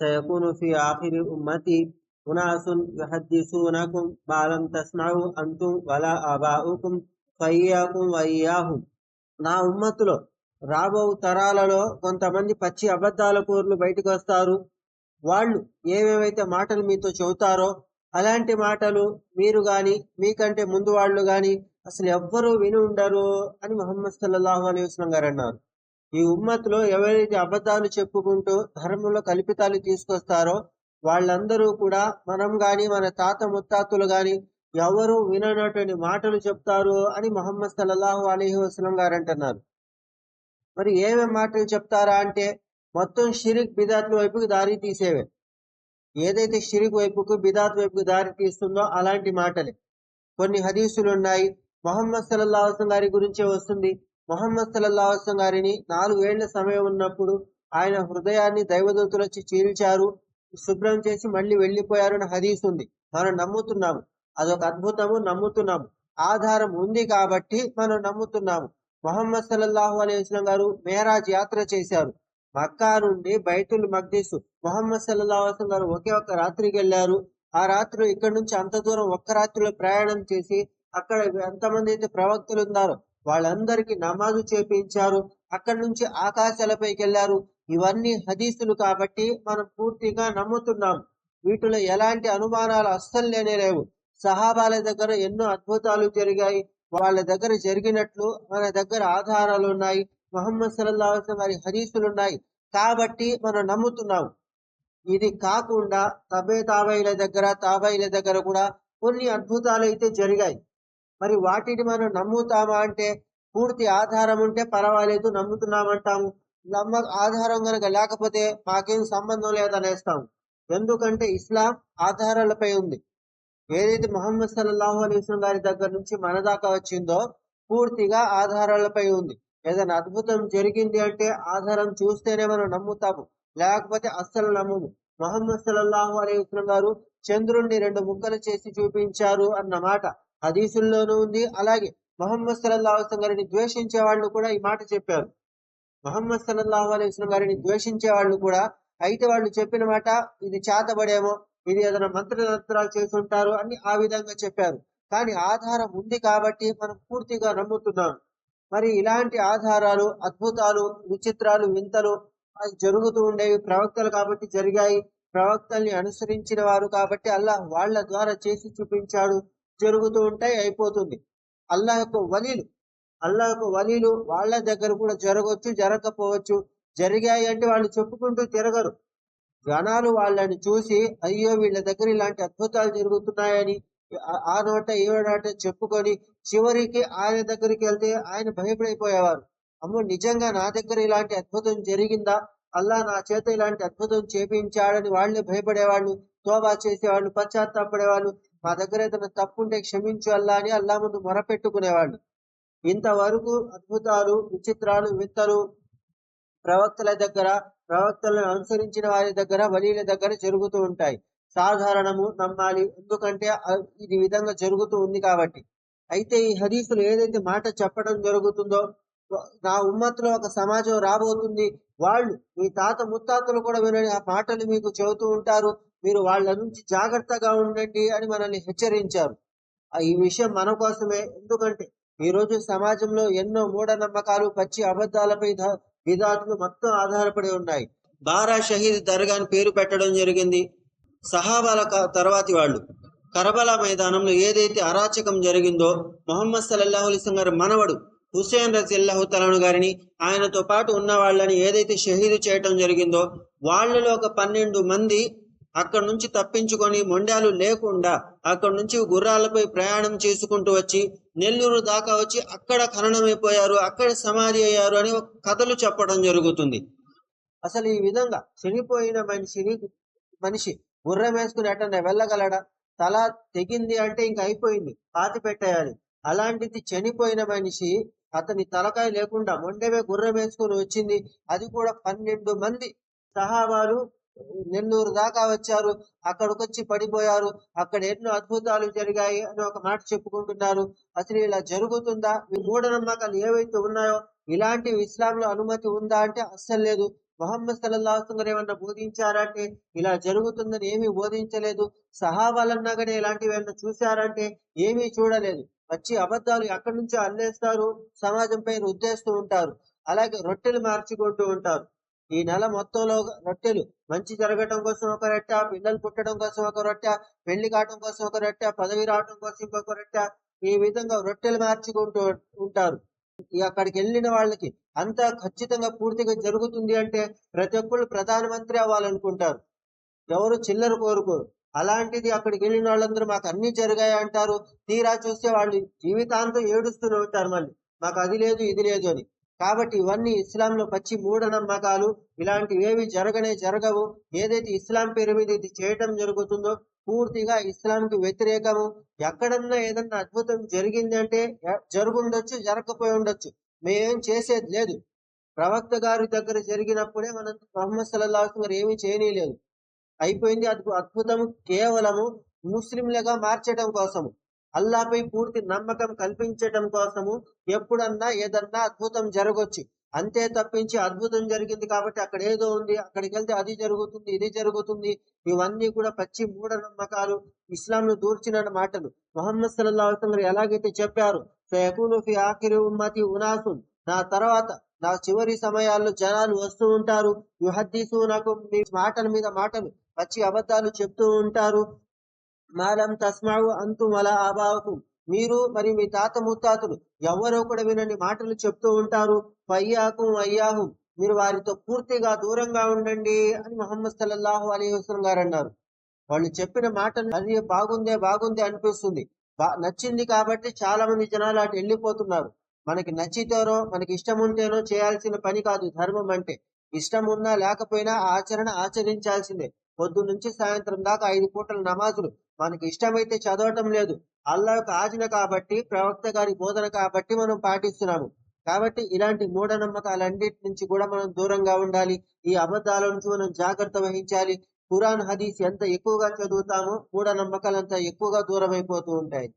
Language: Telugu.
సయకూను ఫీ ఆఖిరి ఉమ్మతి ఉనాసున్ యుహద్దిసూనకుం మాలం తస్మዑ అంతుం వలా ఆబాఉకుం ఫయ్యాకుం వయ్యాహుం నా ఉమ్మత్తులో రాబో తరాలలో కొంతమంది పచ్చి అబద్ధాల కూరలు బయటకు వస్తారు. వాళ్ళు ఏమేమైతే మాటలు మీతో చెబుతారో అలాంటి మాటలు మీరు గాని మీకంటే ముందు వాళ్ళు గాని అసలు ఎవ్వరూ విని ఉండరు అని మొహమ్మద్ సల్లాహు అలీ వస్లం గారు అన్నారు. ఈ ఉమ్మత్లో ఎవరైతే అబద్ధాలు చెప్పుకుంటూ ధర్మంలో కల్పితాలు తీసుకొస్తారో వాళ్ళందరూ కూడా మనం గాని మన తాత ముత్తాతలు గాని ఎవరు విననటువంటి మాటలు చెప్తారు అని మొహమ్మద్ సల్లాహు అలీహి వసలం గారు అంటున్నారు. మరి ఏమేమి మాటలు చెప్తారా అంటే మొత్తం షిరిక్ బిదాత్ల వైపుకు దారి తీసేవే. ఏదైతే షిరిక్ వైపుకు బిదాత్ వైపుకు దారి తీస్తుందో అలాంటి మాటలే. కొన్ని హదీసులు ఉన్నాయి మొహమ్మద్ సల్లాహం గారి గురించే వస్తుంది. మొహమ్మద్ సల్లాహం గారిని నాలుగేళ్ళ సమయం ఉన్నప్పుడు ఆయన హృదయాన్ని దైవదూతులొచ్చి చీల్చారు శుభ్రం చేసి మళ్ళీ వెళ్ళిపోయారని హదీస్ ఉంది. మనం నమ్ముతున్నాము. అదొక అద్భుతము నమ్ముతున్నాము. ఆధారం ఉంది కాబట్టి మనం నమ్ముతున్నాము. మొహమ్మద్ సల్లల్లాహు అలైస్లం గారు మేరాజ్ యాత్ర చేశారు. మక్కా నుండి బైతుల్ మక్దీస్ మొహమ్మద్ సల్లాహు వసలం గారు ఒకే ఒక్క రాత్రికి వెళ్ళారు. ఆ రాత్రి ఇక్కడ నుంచి అంత దూరం ఒక్క రాత్రిలో ప్రయాణం చేసి అక్కడ ఎంతమంది అయితే ప్రవక్తలు ఉన్నారో వాళ్ళందరికీ నమాజు చేపించారు. అక్కడి నుంచి ఆకాశాలపైకి వెళ్ళారు ఇవన్నీ హదీసులు కాబట్టి మనం పూర్తిగా నమ్ముతున్నాం. వీటిలో ఎలాంటి అనుమానాలు అస్సలు లేనే లేవు. సహాబాల దగ్గర ఎన్నో అద్భుతాలు జరిగాయి. వాళ్ళ దగ్గర జరిగినట్లు మన దగ్గర ఆధారాలు ఉన్నాయి. మొహమ్మద్ సల్లాహం వారి హదీసులు ఉన్నాయి కాబట్టి మనం నమ్ముతున్నాం. ఇది కాకుండా తబే తాబైల దగ్గర తాబైల దగ్గర కూడా కొన్ని అద్భుతాలు అయితే జరిగాయి. మరి వాటిని మనం నమ్ముతామా అంటే పూర్తి ఆధారం ఉంటే పర్వాలేదు నమ్ముతున్నామంటాము. నమ్మ ఆధారం కనుక లేకపోతే మాకేం సంబంధం లేదనేస్తాము. ఎందుకంటే ఇస్లాం ఆధారాలపై ఉంది. ఏదైతే మొహమ్మద్ సల్లాహు అలీస్లం గారి దగ్గర నుంచి మన దాకా వచ్చిందో పూర్తిగా ఆధారాలపై ఉంది. ఏదైనా అద్భుతం జరిగింది అంటే ఆధారం చూస్తేనే మనం నమ్ముతాము. లేకపోతే అస్సలు నమ్మము. మొహమ్మద్ సల్లాహు అలైహి గారు చంద్రుణ్ణి రెండు ముక్కలు చేసి చూపించారు అన్నమాట. హదీసుల్లోనూ ఉంది. అలాగే మహమ్మద్ సల్లాహు గారిని ద్వేషించే వాళ్ళు కూడా ఈ మాట చెప్పారు. మొహమ్మద్ సల్లాహు వస్లం గారిని ద్వేషించే వాళ్ళు కూడా అయితే వాళ్ళు చెప్పిన మాట ఇది చేతబడేమో ఇది ఏదైనా మంత్రతంత్రాలు చేసి అని ఆ విధంగా చెప్పారు. కానీ ఆధారం ఉంది కాబట్టి మనం పూర్తిగా నమ్ముతున్నాం. మరి ఇలాంటి ఆధారాలు అద్భుతాలు విచిత్రాలు వింతలు అవి జరుగుతూ ఉండేవి ప్రవక్తలు కాబట్టి జరిగాయి. ప్రవక్తల్ని అనుసరించిన వారు కాబట్టి అల్లాహ్ వాళ్ళ ద్వారా చేసి చూపించాడు. జరుగుతూ ఉంటాయి అయిపోతుంది. అల్లాహ్ యొక్క వలీలు. అల్లాహ్ యొక్క వలీలు వాళ్ళ దగ్గర కూడా జరగవచ్చు జరగకపోవచ్చు. జరిగాయి అంటే వాళ్ళు చెప్పుకుంటూ తిరగరు. జనాలు వాళ్ళని చూసి అయ్యో వీళ్ళ దగ్గర ఇలాంటి అద్భుతాలు జరుగుతున్నాయని ఆ నోట ఏ నోట చెప్పుకొని చివరికి ఆయన దగ్గరికి వెళ్తే ఆయన భయపడిపోయేవారు. అమ్మో నిజంగా నా దగ్గర ఇలాంటి అద్భుతం జరిగిందా? అల్లా నా చేత ఇలాంటి అద్భుతం చేపించాడని వాళ్ళే భయపడేవాళ్ళు తోబా చేసేవాళ్ళు పశ్చాత్తాపడేవాళ్ళు. మా దగ్గర ఏదైనా తప్పుంటే క్షమించు అల్లా అని అల్లా ముందు మొరపెట్టుకునేవాళ్ళు. ఇంతవరకు అద్భుతాలు విచిత్రాలు వింతలు ప్రవక్తల దగ్గర ప్రవక్తలను అనుసరించిన వారి దగ్గర వలీల దగ్గర జరుగుతూ ఉంటాయి. సాధారణము నమ్మాలి ఎందుకంటే ఇది విధంగా జరుగుతూ ఉంది కాబట్టి. అయితే ఈ హరీసులు ఏదైతే మాట చెప్పడం జరుగుతుందో నా ఉమ్మత్తులో ఒక సమాజం రాబోతుంది. వాళ్ళు మీ తాత ముత్తాతలు కూడా వినని ఆ మాటలు మీకు చెబుతూ ఉంటారు. మీరు వాళ్ళ నుంచి జాగ్రత్తగా ఉండండి అని మనల్ని హెచ్చరించారు. ఈ విషయం మన కోసమే. ఎందుకంటే ఈ రోజు సమాజంలో ఎన్నో మూఢనమ్మకాలు పచ్చి అబద్ధాలపై విధాతులు మొత్తం ఆధారపడి ఉన్నాయి. బారా షహీద్ దర్గాని పేరు పెట్టడం జరిగింది. సహాబాల తర్వాతి వాళ్ళు. కరబలా మైదానంలో ఏదైతే అరాచకం జరిగిందో మొహమ్మద్ సల్లాహు గారి మనవడు హుసేన్ రజిల్లాహు తలను గారిని ఆయనతో పాటు ఉన్న వాళ్ళని ఏదైతే షహీదు చేయటం జరిగిందో వాళ్ళలో ఒక పన్నెండు మంది అక్కడ నుంచి తప్పించుకొని మొండాలు లేకుండా అక్కడ నుంచి గుర్రాలపై ప్రయాణం చేసుకుంటూ వచ్చి నెల్లూరు దాకా వచ్చి అక్కడ ఖననమైపోయారు అక్కడ సమాధి అయ్యారు అని కథలు చెప్పడం జరుగుతుంది. అసలు ఈ విధంగా చనిపోయిన మనిషిని మనిషి గుర్రం వేసుకుని ఎట్టన్నా వెళ్ళగలడా? తల తెగింది అంటే ఇంక అయిపోయింది పాతి పెట్టేయాలి అలాంటిది చనిపోయిన మనిషి అతని తలకాయ లేకుండా మొండమే గుర్రం వేసుకుని వచ్చింది. అది కూడా పన్నెండు మంది సహాబాలు నెల్లూరు దాకా వచ్చారు. అక్కడికి వచ్చి పడిపోయారు. అక్కడ ఎన్నో అద్భుతాలు జరిగాయి అని ఒక మాట చెప్పుకుంటున్నారు. అసలు ఇలా జరుగుతుందా? ఈ మూఢనమ్మకాలు ఏవైతే ఉన్నాయో ఇలాంటివి ఇస్లాంలో అనుమతి ఉందా అంటే అస్సలు లేదు. మొహమ్మద్ సల్లాహం గారు ఏమన్నా బోధించారంటే ఇలా జరుగుతుందని ఏమీ బోధించలేదు. సహాబాలన్నా కానీ ఇలాంటివి ఏమన్నా చూశారంటే ఏమీ చూడలేదు. వచ్చి అబద్ధాలు ఎక్కడి నుంచో అల్లేస్తారు సమాజం పైన రుద్దేస్తూ ఉంటారు. అలాగే రొట్టెలు మార్చుకుంటూ ఉంటారు. ఈ నెల మొత్తంలో రొట్టెలు మంచి జరగటం కోసం ఒక రొట్టె పిల్లలు పుట్టడం కోసం ఒక రొట్టె పెళ్ళి కావడం కోసం ఒక రొట్టె పదవి రావడం కోసం ఇంకొక రొట్టె ఈ విధంగా రొట్టెలు మార్చుకుంటూ ఉంటారు. అక్కడికి వెళ్ళిన వాళ్ళకి అంతా ఖచ్చితంగా పూర్తిగా జరుగుతుంది అంటే ప్రతి ఒక్కళ్ళు ప్రధానమంత్రి అవ్వాలనుకుంటారు. ఎవరు చిల్లర కోరుకోరు. అలాంటిది అక్కడికి వెళ్ళిన వాళ్ళందరూ మాకు అన్ని జరిగాయి అంటారు. తీరా చూస్తే వాళ్ళు జీవితాంతం ఏడుస్తూనే ఉంటారు మళ్ళీ. మాకు అది లేదు ఇది లేదు అని. కాబట్టి ఇవన్నీ ఇస్లాంలో పచ్చి మూఢనమ్మకాలు. ఇలాంటివి జరగనే జరగవు. ఏదైతే ఇస్లాం పేరు మీద ఇది చేయటం జరుగుతుందో పూర్తిగా ఇస్లాంకి వ్యతిరేకము. ఎక్కడన్నా ఏదన్నా అద్భుతం జరిగింది అంటే జరుగుండొచ్చు జరగకపోయి ఉండొచ్చు. మేమేం చేసేది లేదు. ప్రవక్త గారి దగ్గర జరిగినప్పుడే మనం మొహమ్మద్ సల్లాహు గారు ఏమీ చేయనీయలేదు. అయిపోయింది. అద్భు అద్భుతం కేవలము ముస్లింలుగా మార్చడం కోసము. అల్లాపై పూర్తి నమ్మకం కల్పించడం కోసము ఎప్పుడన్నా ఏదన్నా అద్భుతం జరగొచ్చు. అంతే తప్పించి అద్భుతం జరిగింది కాబట్టి అక్కడ ఏదో ఉంది అక్కడికి వెళ్తే అది జరుగుతుంది ఇది జరుగుతుంది. ఇవన్నీ కూడా పచ్చి మూఢనమ్మకాలు ఇస్లాంను దూర్చిన మాటలు. మొహమ్మద్ సల్లా గారు ఎలాగైతే చెప్పారు సయకూను ఆఖిరి ఉమ్మతి ఉనాసున్. నా తర్వాత నా చివరి సమయాల్లో జనాలు వస్తూ ఉంటారు. యుహద్దీసు నాకు మీ మాటల మీద మాటలు. పచ్చి అబద్ధాలు చెప్తూ ఉంటారు. మాలం తస్మావు అంతు వల ఆబావుకు మీరు మరి మీ తాత ముత్తాతలు ఎవరో కూడా వినని మాటలు చెప్తూ ఉంటారు. పయ్యాకు అయ్యాహు. మీరు వారితో పూర్తిగా దూరంగా ఉండండి అని మొహమ్మద్ సల్లల్లాహు అలీ వసలం గారు అన్నారు. వాళ్ళు చెప్పిన మాటలు అది బాగుందే బాగుందే అనిపిస్తుంది. బా నచ్చింది కాబట్టి చాలా మంది జనాలు అటు వెళ్ళిపోతున్నారు. మనకి నచ్చితేనో మనకి ఇష్టం ఉంటేనో చేయాల్సిన పని కాదు ధర్మం అంటే. ఇష్టం ఉన్నా లేకపోయినా ఆచరణ ఆచరించాల్సిందే. పొద్దు నుంచి సాయంత్రం దాకా ఐదు పూటల నమాజులు. మనకి ఇష్టమైతే చదవటం లేదు. అల్లా యొక్క ఆజ్ఞ కాబట్టి ప్రవక్త గారి బోధన కాబట్టి మనం పాటిస్తున్నాము. కాబట్టి ఇలాంటి మూఢనమ్మకాలన్నిటి నుంచి కూడా మనం దూరంగా ఉండాలి. ఈ అబద్ధాల నుంచి మనం జాగ్రత్త వహించాలి. ఖురాన్ హదీస్ ఎంత ఎక్కువగా చదువుతామో మూఢనమ్మకాలు అంత ఎక్కువగా దూరం అయిపోతూ ఉంటాయి.